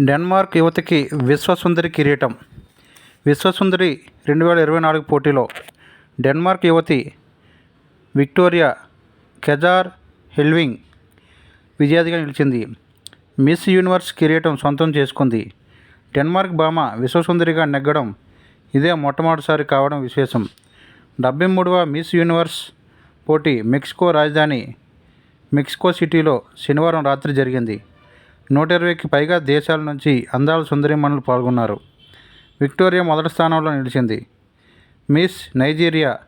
Denmark యువతికి విశ్వసుందరి కిరీటం. విశ్వసుందరి రెండు వేల ఇరవై నాలుగు పోటీలో డెన్మార్క్ యువతి విక్టోరియా కెజార్ హెల్వింగ్ విజేతగా నిలిచింది. మిస్ యూనివర్స్ కిరీటం సొంతం చేసుకుంది. డెన్మార్క్ భామ విశ్వసుందరిగా నెగ్గడం ఇదే మొట్టమొదటిసారి కావడం విశేషం. డెబ్బై మూడవ మిస్ యూనివర్స్ పోటీ మెక్సికో రాజధాని మెక్సికో సిటీలో శనివారం రాత్రి జరిగింది. నూట ఇరవైకి పైగా దేశాల నుంచి అందాల సుందరిమణులు పాల్గొన్నారు. విక్టోరియా మొదటి స్థానంలో నిలిచింది. మిస్ నైజీరియా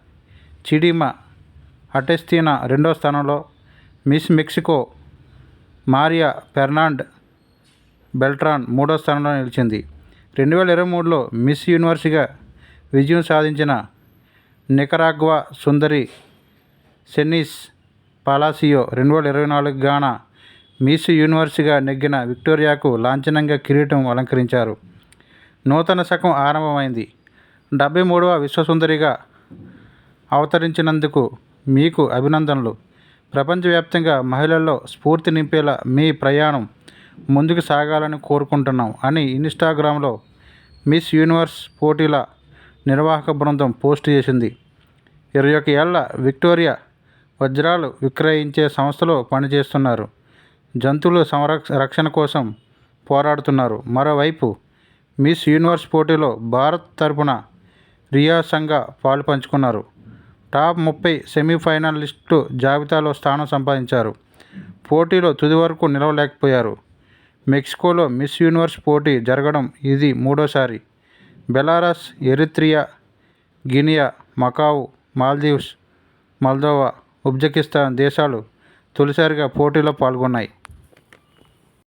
చిడిమా అటెస్తీనా రెండో స్థానంలో Miss Mexico Maria Fernanda Beltran మూడో స్థానంలో నిలిచింది. రెండు వేల ఇరవై మూడులో మిస్ యూనివర్సిగా విజయం సాధించిన నికరాగ్వా సుందరి సెన్నిస్ పాలాసియో రెండు వేల ఇరవై నాలుగు గానా మిస్ యూనివర్స్గా నెగ్గిన విక్టోరియాకు లాంఛనంగా కిరీటం అలంకరించారు. నూతన శకం ఆరంభమైంది. డెబ్బై మూడవ విశ్వసుందరిగా అవతరించినందుకు మీకు అభినందనలు. ప్రపంచవ్యాప్తంగా మహిళల్లో స్ఫూర్తి నింపేలా మీ ప్రయాణం ముందుకు సాగాలని కోరుకుంటున్నాం అని ఇన్స్టాగ్రామ్లో మిస్ యూనివర్స్ పోటీల నిర్వాహక బృందం పోస్ట్ చేసింది. ఇరవై ఒక ఏళ్ళ విక్టోరియా వజ్రాలు విక్రయించే సంస్థలో పనిచేస్తున్నారు. జంతువుల సంరక్ష రక్షణ కోసం పోరాడుతున్నారు. మరోవైపు మిస్ యూనివర్స్ పోటీలో భారత్ తరపున రియా సంఘ పాలు పంచుకున్నారు. టాప్ ముప్పై సెమీఫైనలిస్టు జాబితాలో స్థానం సంపాదించారు. పోటీలో తుది వరకు నిలవలేకపోయారు. మెక్సికోలో మిస్ యూనివర్స్ పోటీ జరగడం ఇది మూడోసారి. Belarus Eritrea Guinea Macau Maldives Moldova Uzbekistan దేశాలు తొలిసారిగా పోటీలో పాల్గొన్నాయి.